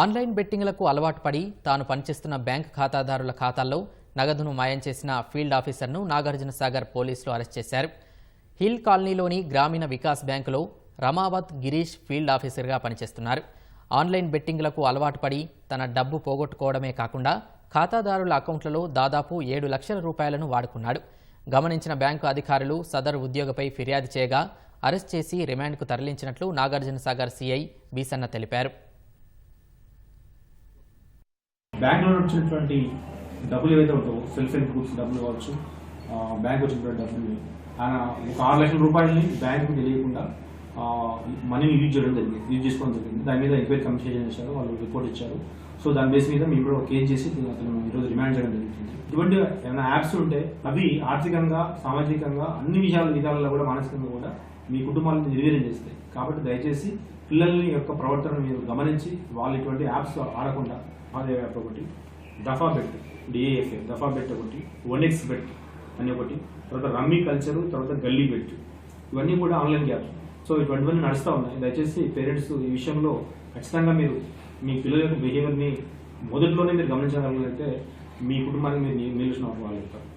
Online బెట్టింగ్లకు అలవాటు పడి తాను పనిచేస్తున్న బ్యాంక్ ఖాతాదారుల ఖాతాల్లో నగదును మాయం చేసిన ఫీల్డ్ ఆఫీసర్ను నాగార్జున సాగర్ పోలీసులు అరెస్ట్ చేశారు. హిల్ కాలనీలోని గ్రామీణ వికాస్ బ్యాంకులో రమావత్ గిరీష్ ఫీల్డ్ ఆఫీసర్గా పనిచేస్తున్నారు. ఆన్లైన్ బెట్టింగ్లకు అలవాటు పడి తన డబ్బు పోగొట్టుకోవడమే కాకుండా ఖాతాదారుల అకౌంట్లలో దాదాపు ఏడు లక్షల రూపాయలను వాడుకున్నాడు. గమనించిన బ్యాంకు అధికారులు సదరు ఉద్యోగపై ఫిర్యాదు చేయగా అరెస్ట్ చేసి రిమాండ్కు తరలించినట్లు నాగార్జున సాగర్ సీఐ బీసన్న తెలిపారు. బ్యాంక్లో వచ్చినటువంటి డబ్బులు ఏవైతే ఉంటావో సెల్ఫ్ హెల్ప్ గ్రూప్స్ డబ్బులు కావచ్చు బ్యాంక్ వచ్చినటువంటి డబ్బులు ఆయన ఒక ఆరు లక్షల రూపాయలని బ్యాంకు తెలియకుండా మనీని యూజ్ చేయడం జరిగింది యూజ్ చేసుకోవడం జరిగింది. దాని మీద ఎంక్వైరీ కమిషన్ చేశారు వాళ్ళు రిపోర్ట్ ఇచ్చారు. సో దాని బేస్ మీద మేము కూడా ఒక కేసు చేసి అతను ఈరోజు రిమాండ్ చేయడం జరుగుతుంది ఇటువంటి ఏమైనా యాప్స్ ఉంటే అవి ఆర్థికంగా సామాజికంగా అన్ని విషయాల విధాలలో కూడా మానసికంగా కూడా మీ కుటుంబాలను నిర్వీర్యం చేస్తాయి. కాబట్టి దయచేసి పిల్లల్ని యొక్క ప్రవర్తన మీరు గమనించి వాళ్ళు ఇటువంటి యాప్స్ ఆడకుండా అదే యాప్ ఒకటి దఫా బెట్ డిఏఎఫ్ఏ దఫా బెట్ ఒకటి వన్ ఎక్స్ బెట్ అని ఒకటి తర్వాత రమ్మీ కల్చరు తర్వాత గల్లీ బెట్. ఇవన్నీ కూడా ఆన్లైన్ యాప్స్ సో ఇటువంటివన్నీ నడుస్తూ ఉన్నాయి. దయచేసి పేరెంట్స్ ఈ విషయంలో ఖచ్చితంగా మీరు మీ పిల్లల యొక్క బిహేవియర్ని మొదట్లోనే మీరు గమనించగలిగితే మీ కుటుంబాన్ని మీరు నిలిచిన వాళ్ళు చెప్తారు